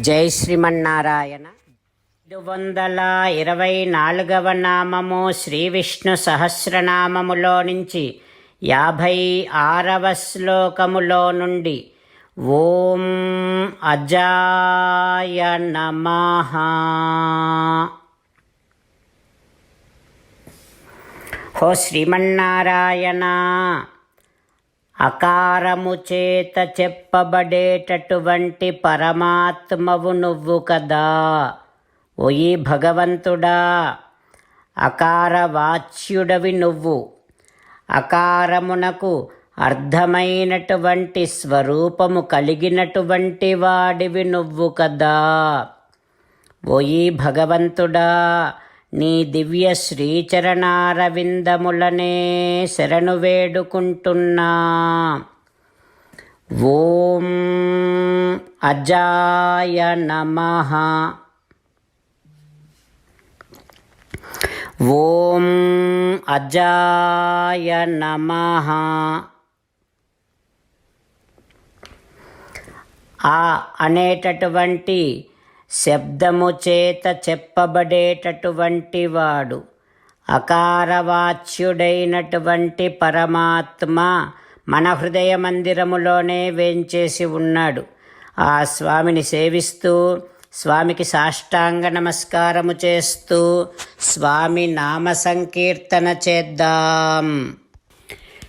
జై శ్రీమన్నారాయణ. ఐదు వందల ఇరవై నాలుగవ నామము శ్రీ విష్ణు సహస్రనామములో నుంచి యాభై ఆరవ శ్లోకములో నుండి ఓం అజాయ నమ. హో శ్రీమన్నారాయణ. అకారము చేత చెప్పబడేటటువంటి పరమాత్మవు నువ్వు కదా. ఓయి భగవంతుడా అకార వాచ్యుడవి నువ్వు. అకారమునకు అర్థమైనటువంటి స్వరూపము కలిగినటువంటి వాడివి నువ్వు కదా. ఓయి భగవంతుడా నీ దివ్య శ్రీచరణారవిందములనే శరణు వేడుకుంటున్నా. ఓం అజాయ నమః. ఓం అజాయ నమః. ఆ అనేటటువంటి శబ్దము చేత చెప్పబడేటటువంటి వాడు అకారవాచ్యుడైనటువంటి పరమాత్మ మన హృదయ మందిరములోనే వేంచేసి ఉన్నాడు. ఆ స్వామిని సేవిస్తూ స్వామికి సాష్టాంగ నమస్కారము చేస్తూ స్వామి నామ సంకీర్తన చేద్దాం.